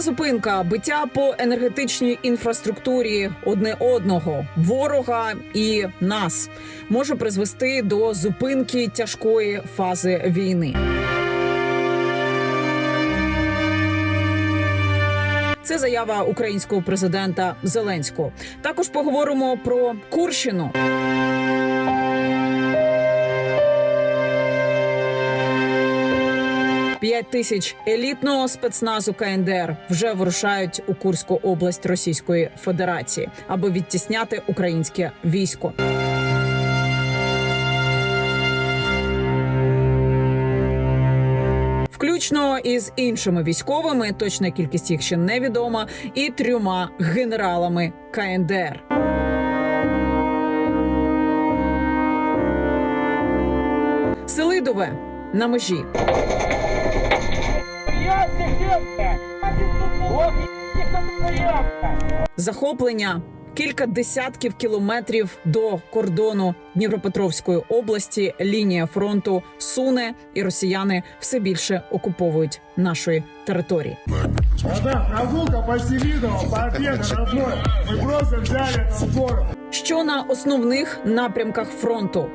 Зупинка, биття по енергетичній інфраструктурі одне одного, ворога і нас може призвести до зупинки тяжкої фази війни. Це заява українського президента Зеленського. Також поговоримо про Курщину. П'ять тисяч елітного спецназу КНДР вже вирушають у Курську область Російської Федерації, аби відтісняти українське військо. Включно із іншими військовими, точна кількість їх ще невідома, і трьома генералами КНДР. Селидове на межі. Захоплення кілька десятків кілометрів до кордону Дніпропетровської області. Лінія фронту суне, і росіяни все більше окуповують нашої території. Вода, прогулка по победа, родной. Мы просто взяли сбором. Що на основних напрямках фронту?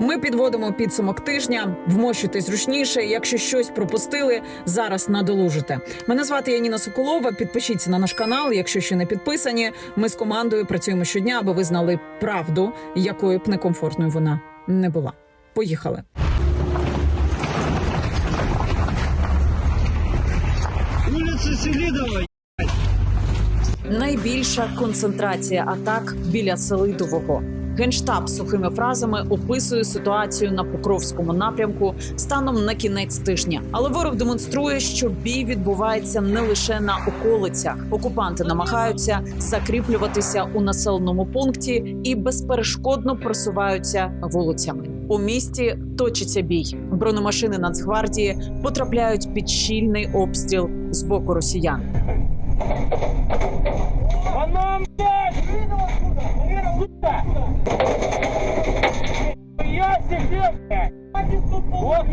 Ми підводимо підсумок тижня. Вмощуйтесь зручніше. Якщо щось пропустили, зараз надолужите. Мене звати Яніна Соколова. Підпишіться на наш канал. Якщо ще не підписані, ми з командою працюємо щодня, аби ви знали правду, якою б некомфортною вона не була. Поїхали. Улица Селидова. Найбільша концентрація атак біля Селидового. Генштаб сухими фразами описує ситуацію на Покровському напрямку станом на кінець тижня. Але ворог демонструє, що бій відбувається не лише на околицях. Окупанти намагаються закріплюватися у населеному пункті і безперешкодно просуваються вулицями. У місті точиться бій. Бронемашини Нацгвардії потрапляють під щільний обстріл з боку росіян. Сука! Я себе, блядь! Ох,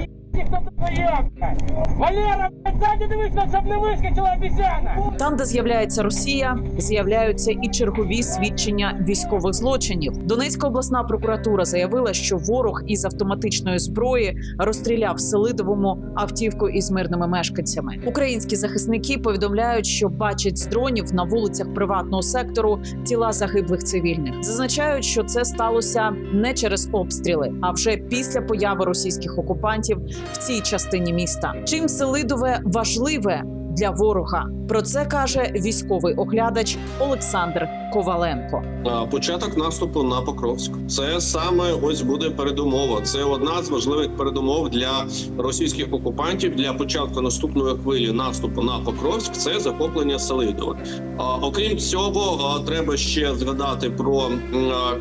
Валера, ззаді дивись, щоб не вискочила обіцяна! Там, де з'являється Росія, з'являються і чергові свідчення військових злочинів. Донецька обласна прокуратура заявила, що ворог із автоматичної зброї розстріляв Селидовому автівку із мирними мешканцями. Українські захисники повідомляють, що бачать з дронів на вулицях приватного сектору тіла загиблих цивільних. Зазначають, що це сталося не через обстріли, а вже після появи російських окупантів в цій частині міста. Чим Селидове важливе для ворога? Про це каже військовий оглядач Олександр Коваленко. Початок наступу на Покровськ. Це саме ось буде передумова. Це одна з важливих передумов для російських окупантів для початку наступної хвилі наступу на Покровськ. Це захоплення Селидова. Окрім цього, треба ще згадати про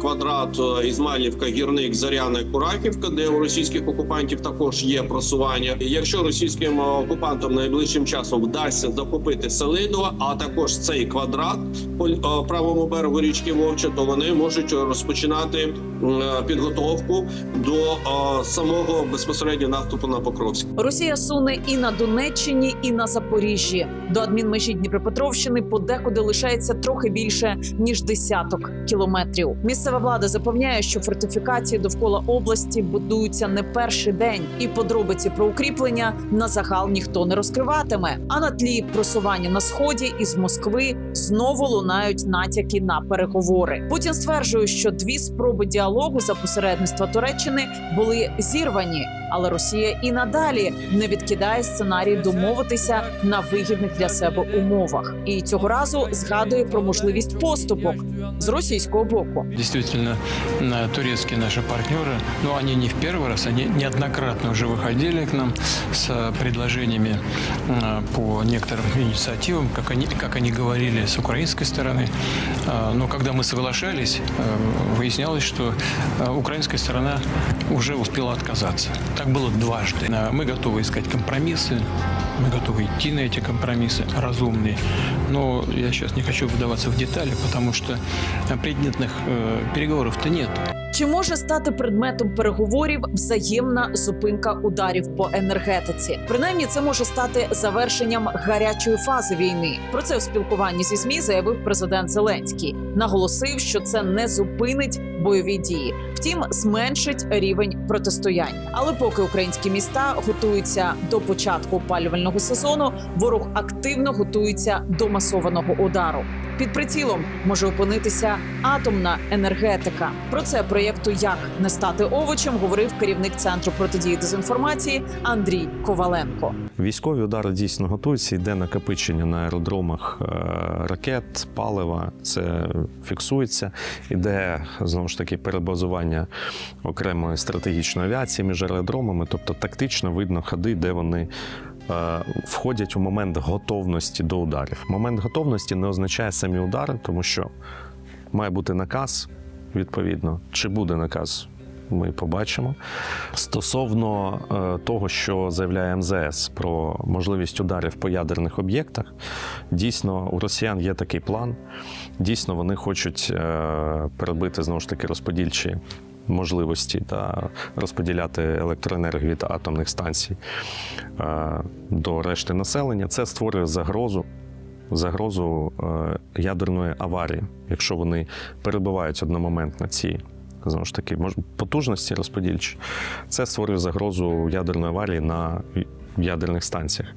квадрат Ізмайлівка, гірник, Заряна, Кураківка, де у російських окупантів також є просування. Якщо російським окупантам найближчим часом вдасться захопити Селидова, а також цей квадрат по е, правому берегу річки Вовча, то вони можуть розпочинати підготовку до самого безпосередньо наступу на Покровськ. Росія суне і на Донеччині, і на Запоріжжі. До адмінмежі Дніпропетровщини подекуди лишається трохи більше ніж десяток кілометрів. Місцева влада запевняє, що фортифікації довкола області будуються не перший день, і подробиці про укріплення на загал ніхто не розкриватиме. А на тлі просування на сході із Москви знову лунають натяки на переговори. Путін стверджує, що дві спроби діалогу за посередництва Туреччини були зірвані, але Росія і надалі не відкидає сценарій домовитися на вигідних для себе умовах. І цього разу згадує про можливість поступок з російського боку. Действительно, на- турецкие наши партнеры, но они не в первый раз, они неоднократно уже выходили к нам с э, предложениями э, по некоторым инициативам, как они, как они говорили с украинской стороны. А, Но когда мы соглашались, э, выяснялось, что э, украинская сторона уже успела отказаться. Так было дважды. А, Мы готовы искать компромиссы, мы готовы идти на эти компромиссы разумные. Но я сейчас не хочу вдаваться в детали, потому что э, предметных э, переговоров-то нет. Чи може стати предметом переговорів взаємна зупинка ударів по енергетиці? Принаймні, це може стати завершенням гарячої фази війни. Про це в спілкуванні зі змі заявив президент Зеленський. Наголосив, що це не зупинить бойові дії, втім зменшить рівень протистоянь. Але поки українські міста готуються до початку опалювального сезону, ворог активно готується до масованого удару. Під прицілом може опинитися атомна енергетика. Про це проєкту Як не стати овочем говорив керівник центру протидії дезінформації Андрій Коваленко. Військові удари дійсно готуються. Йде накопичення на аеродромах е, ракет, палива. Це фіксується. Іде знову ж таки перебазування окремої стратегічної авіації між аеродромами. Тобто тактично видно ходи, де вони. е, Входять у момент готовності до ударів. Момент готовності не означає самі удари, тому що має бути наказ відповідно. Чи буде наказ, ми побачимо. Стосовно е, того, що заявляє МЗС про можливість ударів по ядерних об'єктах, дійсно у росіян є такий план. Дійсно, вони хочуть е, перебити знову ж таки розподільчі. Можливості та розподіляти електроенергію від атомних станцій е, до решти населення, це створює загрозу, загрозу ядерної аварії, якщо вони перебувають одномоментно ці знову ж таки потужності розподільчі, це створює загрозу ядерної аварії на ядерних станціях.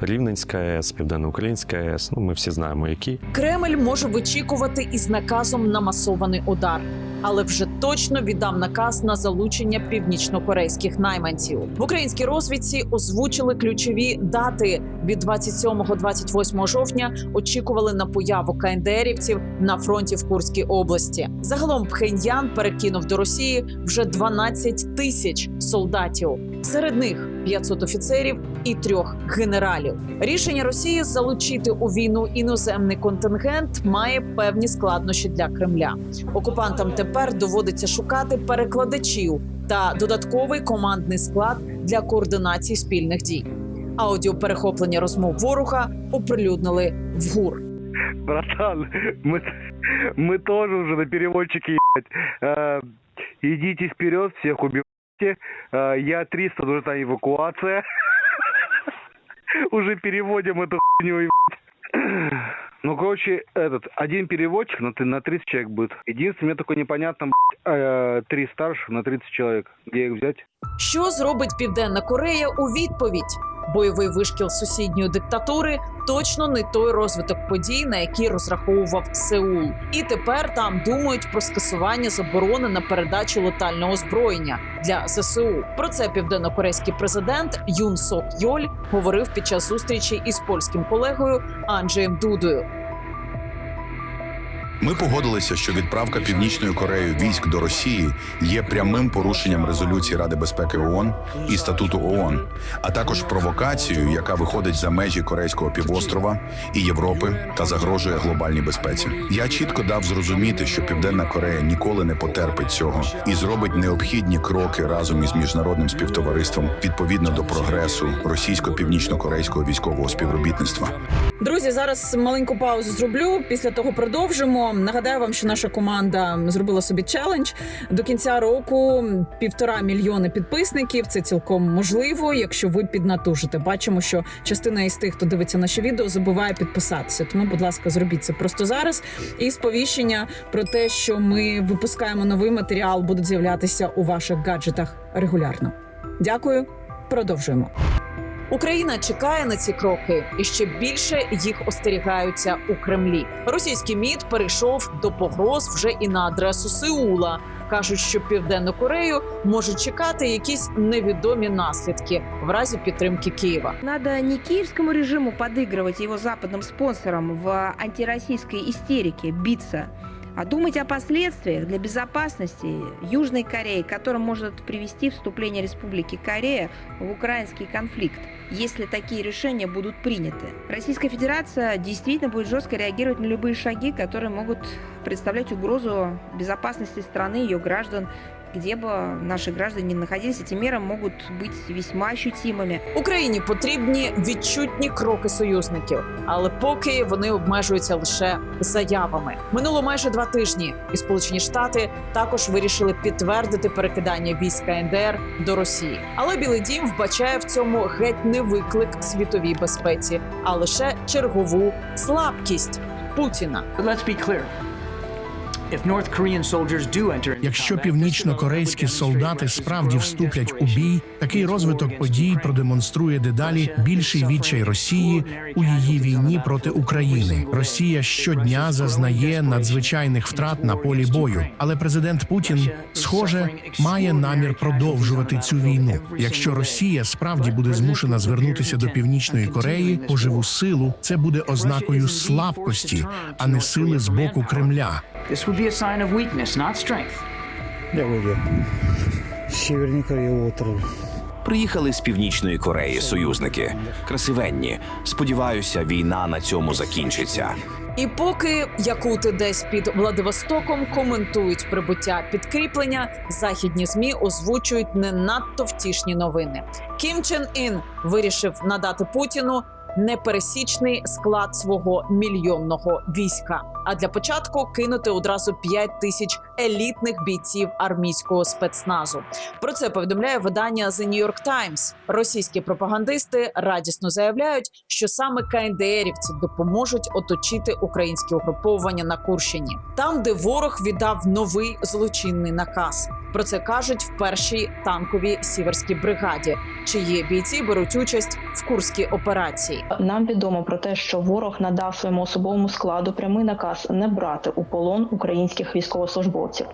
Рівненська АЕС, Південноукраїнська АЕС, ну ми всі знаємо, які. Кремль може вичікувати із наказом на масований удар, але вже точно віддав наказ на залучення північнокорейських найманців. В українській розвідці озвучили ключові дати від 27-28 жовтня. Очікували на появу КНДРівців на фронті в Курській області. Загалом Пхеньян перекинув до Росії вже 12 тисяч солдатів. Серед них 500 офіцерів і трьох генералів. Рішення Росії залучити у війну іноземний контингент має певні складнощі для Кремля. Окупантам тепер доводиться шукати перекладачів та додатковий командний склад для координації спільних дій. Аудіоперехоплення розмов ворога оприлюднили в ГУР. Братан, мы, мы тоже уже на переводчике, ебать. Э, идите вперед, всех убивайте. Э, я 300, нужна эвакуация. Уже переводим эту хуйню, ебать. Ну, короче, этот, один переводчик на, т- на 30 человек будет. Единственное, мне только непонятно, блядь, э, три старших на 30 человек. Где их взять? Що зробить Південна Корея у відповідь? Бойовий вишкіл сусідньої диктатури точно не той розвиток подій, на який розраховував Сеул. І тепер там думають про скасування заборони на передачу летального озброєння для ЗСУ. Про це південнокорейський президент Юн Сок Йоль говорив під час зустрічі із польським колегою Анджеєм Дудою. Ми погодилися, що відправка Північною Кореєю військ до Росії є прямим порушенням резолюції Ради безпеки ООН і статуту ООН, а також провокацією, яка виходить за межі Корейського півострова і Європи та загрожує глобальній безпеці. Я чітко дав зрозуміти, що Південна Корея ніколи не потерпить цього і зробить необхідні кроки разом із міжнародним співтовариством відповідно до прогресу російсько-північно-корейського військового співробітництва. Друзі, зараз маленьку паузу зроблю. Після того продовжимо. Нагадаю вам, що наша команда зробила собі челендж до кінця року. Півтора мільйони підписників. Це цілком можливо, якщо ви піднатужите. Бачимо, що частина із тих, хто дивиться наше відео, забуває підписатися. Тому, будь ласка, зробіть це просто зараз. І сповіщення про те, що ми випускаємо новий матеріал, будуть з'являтися у ваших гаджетах регулярно. Дякую. Продовжуємо. Україна чекає на ці кроки, і ще більше їх остерігаються у Кремлі. Російський МІД перейшов до погроз вже і на адресу Сеула. кажуть, що південну Корею можуть чекати якісь невідомі наслідки в разі підтримки Києва. Надо не киевскому режиму подыгрывать его западным спонсорам в антироссийской истерике, биться, а думать о последствиях для безопасности Южной Кореи, к которым может привести вступление Республики Корея в украинский конфликт, Если такие решения будут приняты. Российская Федерация действительно будет жестко реагировать на любые шаги, которые могут представлять угрозу безопасности страны, ее граждан где бы наши граждане не находились, эти меры могут быть весьма ощутимыми. Україні потрібні відчутні кроки союзників, але поки вони обмежуються лише заявами. Минуло майже два тижні, і Сполучені Штати також вирішили підтвердити перекидання військ КНДР до Росії. Але Білий Дім вбачає в цьому геть не виклик світовій безпеці, а лише чергову слабкість Путіна. Let's be clear. Якщо північно-корейські солдати справді вступлять у бій, такий розвиток подій продемонструє дедалі більший відчай Росії у її війні проти України. Росія щодня зазнає надзвичайних втрат на полі бою, але президент Путін, схоже, має намір продовжувати цю війну. Якщо Росія справді буде змушена звернутися до північної Кореї по живу силу, це буде ознакою слабкості, а не сили з боку Кремля. Be a sign of weakness, not strength. Приїхали з північної Кореї союзники. Красивенні. Сподіваюся, війна на цьому закінчиться. І поки якути десь під Владивостоком коментують прибуття підкріплення, західні змі озвучують не надто втішні новини. Кім Чен Ін вирішив надати Путіну непересічний склад свого мільйонного війська. А для початку кинути одразу 5 тисяч елітних бійців армійського спецназу. Про це повідомляє видання The New York Times. Російські пропагандисти радісно заявляють, що саме КНДРівці допоможуть оточити українські угруповання на Курщині, там, де ворог віддав новий злочинний наказ. Про це кажуть в першій танковій сіверській бригаді, чиї бійці беруть участь в курській операції. Нам відомо про те, що ворог надав своєму особовому складу прямий наказ не брати у полон українських військовослужбовців.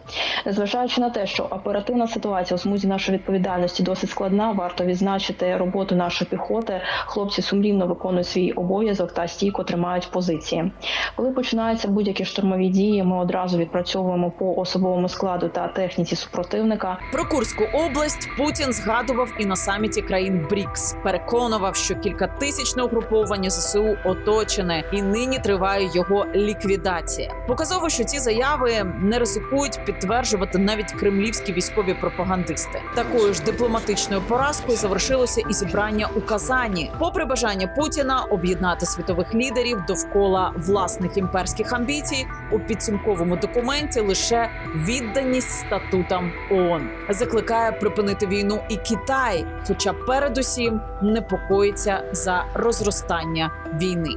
Незважаючи на те, що оперативна ситуація у смузі нашої відповідальності досить складна, варто відзначити роботу нашої піхоти. Хлопці сумлінно виконують свій обов'язок та стійко тримають позиції. Коли починаються будь-які штурмові дії, ми одразу відпрацьовуємо по особовому складу та техніці супротивника. Про Курську область Путін згадував і на саміті країн БРІКС. Переконував, що кількатисячне угруповання ЗСУ оточене, і нині триває його ліквідація. Показово, що ці заяви не ризикують підтверджувати навіть кремлівські військові пропагандисти. Такою ж дипломатичною поразкою завершилося і зібрання у Казані. Попри бажання Путіна об'єднати світових лідерів довкола власних імперських амбіцій, у підсумковому документі лише відданість статутам ООН. закликає припинити війну і Китай, хоча передусім непокоїться за розростання війни.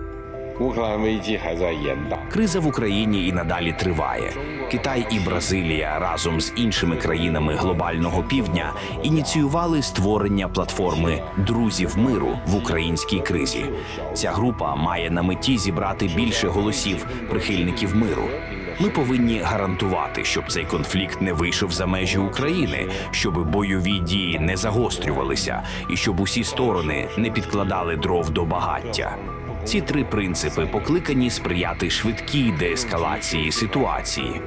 Криза в Україні і надалі триває. Китай і Бразилія разом з іншими країнами глобального півдня ініціювали створення платформи друзів миру в українській кризі. Ця група має на меті зібрати більше голосів прихильників миру. Ми повинні гарантувати, щоб цей конфлікт не вийшов за межі України, щоб бойові дії не загострювалися і щоб усі сторони не підкладали дров до багаття. Ці три принципи покликані сприяти швидкій деескалації ситуації.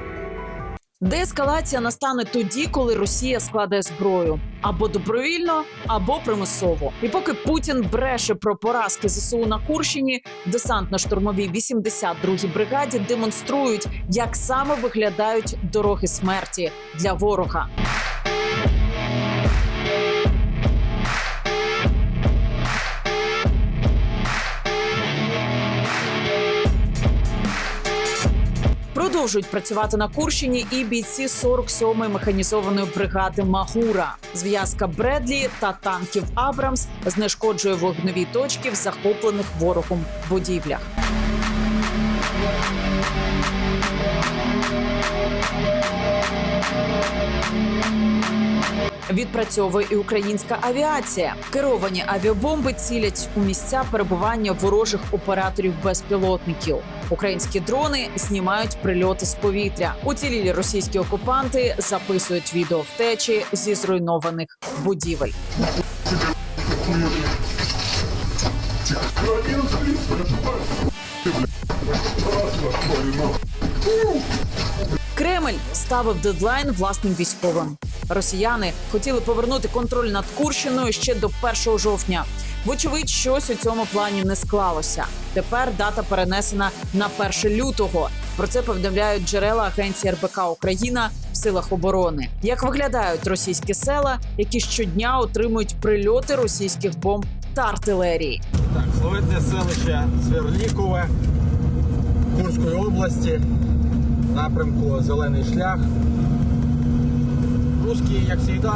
Деескалація настане тоді, коли Росія складе зброю або добровільно, або примусово. І поки Путін бреше про поразки ЗСУ на Курщині, десантно-штурмовій 82-й бригаді демонструють, як саме виглядають дороги смерті для ворога. Продовжують працювати на Курщині і бійці 47-ї механізованої бригади Магура. Зв'язка Бредлі та танків Абрамс знешкоджує вогневі точки в захоплених ворогом будівлях. Відпрацьовує і українська авіація. Керовані авіабомби цілять у місця перебування ворожих операторів безпілотників. Українські дрони знімають прильоти з повітря. Уцілілі російські окупанти записують відео втечі зі зруйнованих будівель. Кремль ставив дедлайн власним військовим. Росіяни хотіли повернути контроль над Курщиною ще до 1 жовтня. Вочевидь, щось у цьому плані не склалося. Тепер дата перенесена на 1 лютого. Про це повідомляють джерела агенції РБК Україна в силах оборони. Як виглядають російські села, які щодня отримують прильоти російських бомб та артилерії? Так, славетне селище Сверлікове Курської області, напрямку Зелений шлях. Русські, як завжди,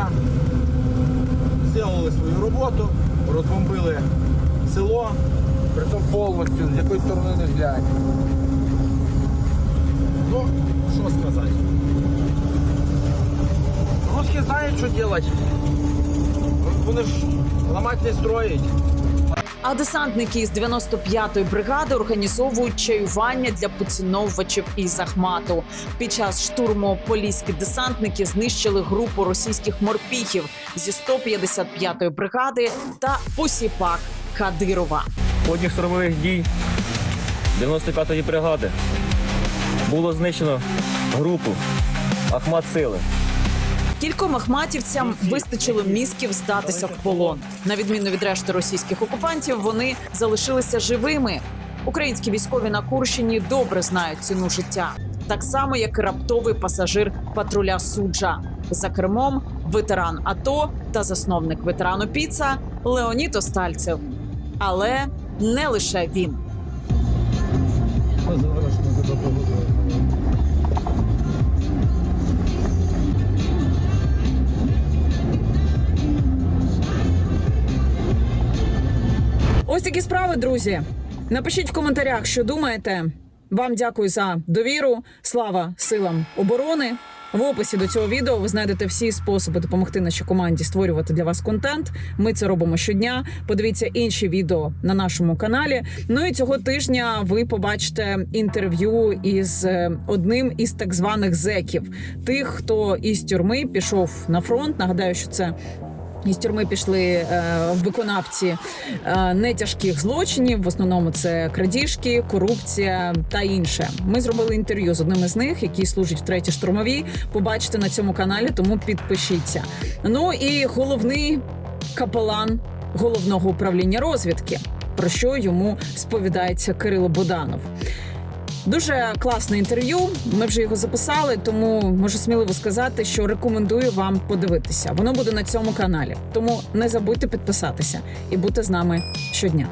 зробили свою роботу, розбомбили село, притом повністю, з якої сторони не глянь. Ну, що сказати. Русські знають, що робити. Вони ж ламати не строять. А десантники із 95-ї бригади організовують чаювання для поціновувачів із Ахмату. Під час штурму поліські десантники знищили групу російських морпіхів зі 155-ї бригади та посіпак Кадирова. В ході штурмових дій 95-ї бригади було знищено групу Ахмат Сили. Кільком ахматівцям вистачило мізків здатися в полон. На відміну від решти російських окупантів, вони залишилися живими. Українські військові на Курщині добре знають ціну життя, так само як і раптовий пасажир патруля суджа. За кермом ветеран АТО та засновник ветерану Піца Леонід Остальцев. Але не лише він. Такі справи, друзі. Напишіть в коментарях, що думаєте. Вам дякую за довіру. Слава силам оборони. В описі до цього відео ви знайдете всі способи допомогти нашій команді створювати для вас контент. Ми це робимо щодня. Подивіться інші відео на нашому каналі. Ну і цього тижня ви побачите інтерв'ю із е, одним із так званих зеків, тих, хто із тюрми пішов на фронт. Нагадаю, що це із тюрми пішли е, виконавці е, нетяжких злочинів. В основному це крадіжки, корупція та інше. Ми зробили інтерв'ю з одним із них, який служить в третій штурмовій. Побачите на цьому каналі, тому підпишіться. Ну і головний капелан головного управління розвідки, про що йому сповідається Кирило Боданов. Дуже класне інтерв'ю. Ми вже його записали, тому можу сміливо сказати, що рекомендую вам подивитися. Воно буде на цьому каналі. Тому не забудьте підписатися і бути з нами щодня.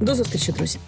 До зустрічі, друзі.